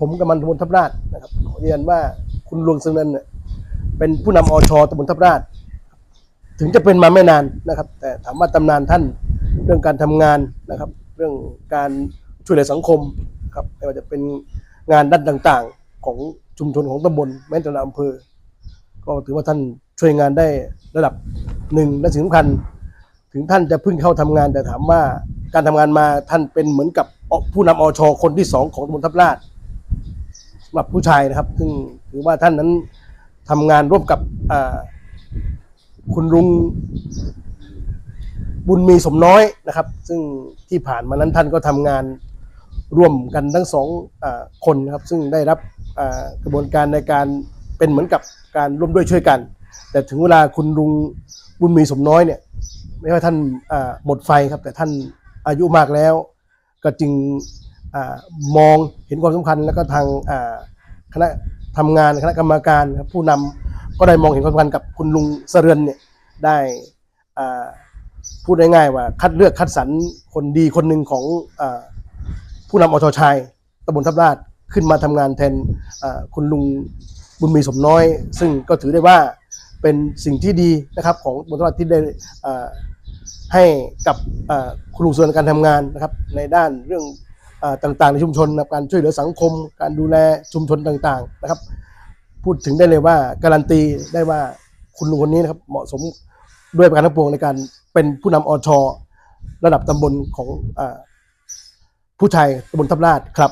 ผมกำมันตำบลทับราชนะครับขอยืนยันว่าคุณลุงสุนันเนี่ยเป็นผู้นำอชตำบลทับราช ถึงจะเป็นมาไม่นานนะครับ แต่ถามว่าตำนานท่านเรื่องการทำงานนะครับ เรื่องการช่วยเหลือสังคมครับไม่ว่าจะเป็นงานด้านต่างๆของชุมชนของตำบลแม้แต่ละอำเภอ ก็ถือว่าท่านช่วยงานได้ระดับหนึ่งและสิ่งสำคัญ ถึงท่านจะเพิ่งเข้าทำงาน แต่ถามว่าการทำงานมาท่านเป็นเหมือนกับผู้นำอชคนที่สองของตำบลทับลาด สำหรับผู้ชายนะครับ ซึ่งถือว่าท่านนั้นทำงานร่วมกับคุณลุงบุญมีสมน้อยนะครับ ซึ่งที่ผ่านมานั้นท่านก็ทำงานร่วมกันทั้งสองอคนนะครับ ซึ่งได้รับกระบวนการในการเป็นเหมือนกับการร่วมด้วยช่วยกัน แต่ถึงเวลาคุณลุงบุญมีสมน้อยเนี่ยไม่ว่าท่านหมดไฟครับ แต่ท่านอายุมากแล้ว ก็จึง มองเห็นความสำคัญ แล้วก็ทางคณะทำงานคณะกรรมการผู้นำก็ได้มองเห็นความสำคัญกับคุณลุงเสเรือนเนี่ยได้พูดง่ายๆว่าคัดเลือกคัดสรรคนดีคนหนึ่งของอผู้นำอชชัยตำบลทับลาดขึ้นมาทำงานแทนคุณลุงบุญมีสมน้อย ซึ่งก็ถือได้ว่าเป็นสิ่งที่ดีนะครับของบทับลาดที่ได้ให้กับคุณลุงส่วนการทำงานนะครับในด้านเรื่อง ต่างๆในชุมชนนการช่วยเหลือสังคม การดูแลชุมชนต่างๆนะครับ พูดถึงได้เลยว่าการันตีได้ว่าคุณลุงคนนี้นะครับเหมาะสมด้วยประการทั้งปวงในการเป็นผู้นำอชระดับตำบลของอผู้ชายตำบลทับลาดครับ